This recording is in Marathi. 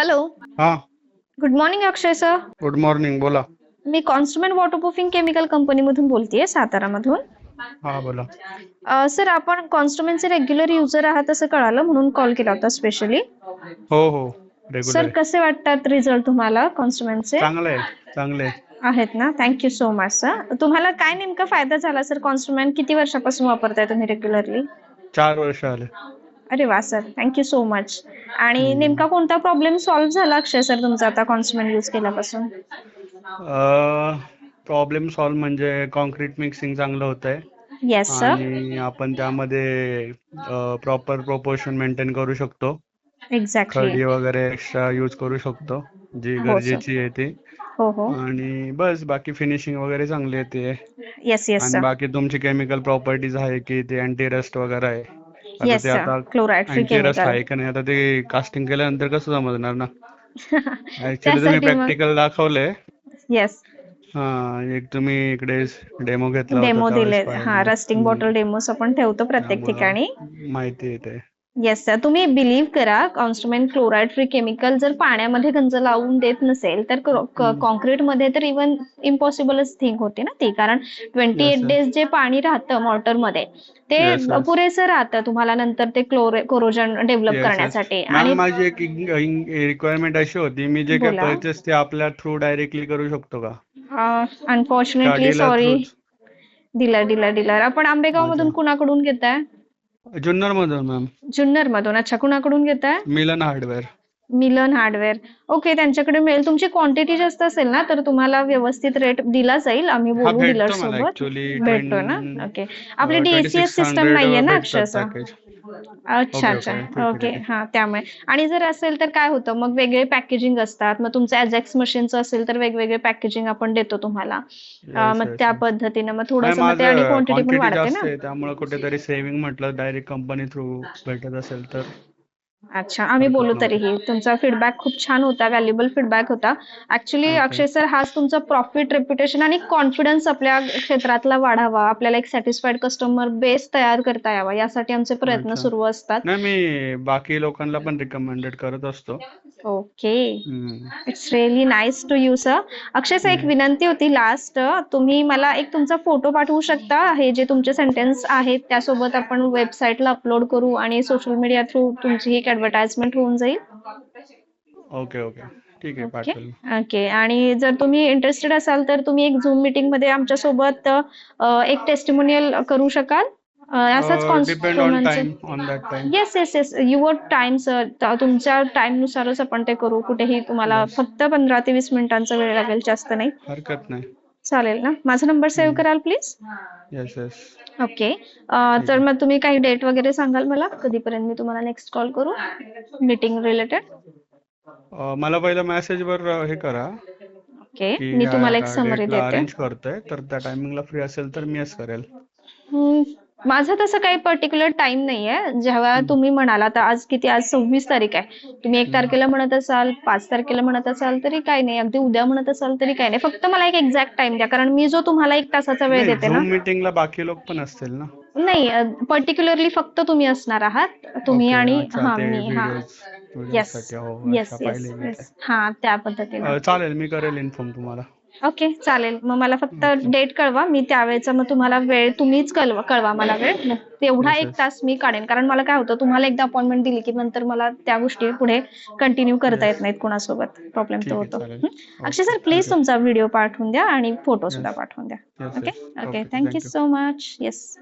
हॅलो हा. Good morning Akshay sir good morning बोला. मी कॉन्स्टमेंट वॉटरप्रूफिंग केमिकल कंपनीमधून बोलतेय सातारामधून. हा बोला. सर आपण कॉन्स्टमेंटचे रेग्युलर युजर आहात असं कळालं म्हणून कॉल केला होता स्पेशली हो हो. सर कसे वाटतात रिझल्ट तुम्हाला कॉन्स्टमेंटचे चांगलं चांगलं आहे आहेत ना? थँक्यू सो मच सर तुम्हाला काय नेमका फायदा झाला सर कॉन्स्टमेंट किती वर्षापासून वापरताय तुम्ही रेग्युलरली चार वर्ष आले. अरे वा सर थँक्यू सो मच आणि नेमका कोणता प्रॉब्लेम सॉल्व्ह झाला अक्षय सर तुमचा आता कॉन्स्टमेंट युज केल्यापासून? प्रॉब्लेम सॉल्व म्हणजे कॉन्क्रीट मिक्सिंग चांगलं होत आहे येस सर आणि आपण त्यामध्ये प्रॉपर प्रोपोर्शन मेंटेन करू शकतो. खडी एक्झॅक्टली वगैरे एक्स्ट्रा यूज करू शकतो जी हो, sir. गरजेची आहे ती. हो हो. आणि बस बाकी फिनिशिंग वगैरे चांगली येते येस येस आणि सर बाकी तुमची केमिकल प्रॉपर्टीज आहे की ते अँटी रस्ट वगैरे आहे. आता ते आता क्लोराईड रस्ट केमिकल आहे का नाही आता ते कास्टिंग केल्यानंतर कसं समजणार ना? ऍक्च्युली तुम्ही त्यासाठी मग. प्रॅक्टिकल दाखवलंय. येस हा एक तुम्ही इकडे डेमो घेतला होता डेमो त्यावेळेस दिले पाहिलं. हा रस्टिंग बॉटल. डेमोस आपण ठेवतो प्रत्येक त्यामुळं ठिकाणी. माहिती येते येस सर तुम्ही बिलीव्ह करा कॉन्स्टमेंट क्लोराईड फ्री केमिकल जर पाण्यामध्ये गंज लावून देत नसेल तर कॉन्क्रीटमध्ये तर इवन इम्पॉसिबलच थिंग होते ना ती कारण ट्वेंटी एट. डेज जे पाणी राहतं mortar मध्ये ते. पुरेसं राहतं तुम्हाला नंतर ते क्लोरे कोरोजन डेव्हलप. करण्यासाठी आणि माझी एक रिक्वायरमेंट अशी होती मी जे. परचेस ते आपल्या थ्रू डायरेक्टली करू शकतो का unfortunately sorry dealer dealer dealer आपण आंबेगाव मधून. कुणाकडून घेताय? जुन्नर मधून मॅम जुन्नर मधून. अच्छा कुणाकडून घेताय? Milan hardware. Milan hardware. Okay त्यांच्याकडे मिळेल तुमची क्वांटिटी जास्त असेल ना तर तुम्हाला व्यवस्थित रेट दिला जाईल. आम्ही हा बोलू डीलर मला सोबत. भेटतो ना? ओके आपली डीसीएस सिस्टम नाहीये ना अक्षरशः. अच्छा अच्छा. ओके. हा त्यामुळे. आणि जर असेल तर काय होतं? मग वेगळे पॅकेजिंग असतात. मग तुमचं अजॅक्स मशीनचं असेल तर वेगवेगळे पॅकेजिंग आपण देतो तुम्हाला. मग त्या पद्धतीने मग थोडंसं मग ते आणि क्वांटिटी पण वाढते ना. त्यामुळे कुठेतरी सेव्हिंग म्हटलं डायरेक्ट कंपनी थ्रू भेटत असेल तर. अच्छा आम्ही बोलू. तरीही तुमचा फीडबॅक खूप छान होता व्हॅल्युएबल फीडबॅक होता ऍक्च्युली. अक्षय सर हाच तुमचा प्रॉफिट रेप्युटेशन आणि कॉन्फिडन्स आपल्या क्षेत्रातला वाढावा आपल्याला एक सॅटिस्फाईड कस्टमर बेस तयार करता यावा यासाठी आमचे प्रयत्न अच्छा. सुरू असतात नाही मी बाकी लोकांना पण रिकमेंडेड करत असतो okay. It's really nice to you sir Akshay sir एक विनंती होती लास्ट तुम्ही मला एक तुमचा फोटो पाठवू शकता हे जे तुमचे सेंटेन्स आहेत त्यासोबत आपण वेबसाईटला अपलोड करू आणि सोशल मीडिया थ्रू तुमची ऍडव्हर्टाइजमेंट होऊन जाईल. ओके ओके ठीक आहे ओके पाठवेल. ओके आणि जर तुम्ही इंटरेस्टेड असाल तर तुम्ही एक झूम मीटिंगमध्ये आमच्यासोबत एक टेस्टिमोनियल करू शकाल. असंच time yes yes yes your time sir तुमच्या टाइम नुसारच आपण ते करू. कुठेही तुम्हाला. फक्त पंधरा ते वीस मिनिटांचा वेळ लागेल जास्त नाही. हरकत नाही. चालेल ना? माझा नंबर सेव्ह. कराल प्लीज येस येस ओके तर मग तुम्ही काही डेट वगैरे सांगाल मला? कधीपर्यंत मी तुम्हाला नेक्स्ट कॉल करू? मीटिंग रिलेटेड मला पहिलं मेसेज वर हे करा ओके मी तुम्हाला एक समरी देते. अरेंज करतोय. तर त्या टायमिंगला फ्री असेल तर मी येस करेल. माझं तसं काही पर्टिक्युलर टाइम नाहीये. जेव्हा तुम्ही म्हणाल आता आज किती आज सव्वीस तारीख आहे. तुम्ही एक तारखेला म्हणत असाल पाच तारखेला म्हणत असाल तरी काही नाही. अगदी उद्या म्हणत असाल तरी काही नाही. फक्त मला एक एक्झॅक्ट टाइम द्या. कारण मी जो तुम्हाला एक तासाचा वेळ देते ना. मीटिंगला बाकी लोक पण असतील ना? नाही पर्टिक्युलरली फक्त तुम्ही असणार आहात. तुम्ही आणि हा मी हा. येस येस येस हा त्या पद्धतीने. चालेल मी करेल इन्फॉर्म तुम्हाला. ओके चालेल. मग मला फक्त डेट कळवा. मी त्यावेळेचा मग तुम्हाला वेळ तुम्हीच कळवा कळवा मला वेळ. तेवढा एक. तास मी काढेन. कारण मला काय होतं तुम्हाला एकदा अपॉइंटमेंट दिली की नंतर मला त्या गोष्टी पुढे कंटिन्यू करता येत नाहीत कोणासोबत. प्रॉब्लेम तो होतो? Akshay sir please. तुमचा व्हिडिओ पाठवून द्या आणि फोटो. सुद्धा पाठवून द्या. Okay. Okay thank you. So much yes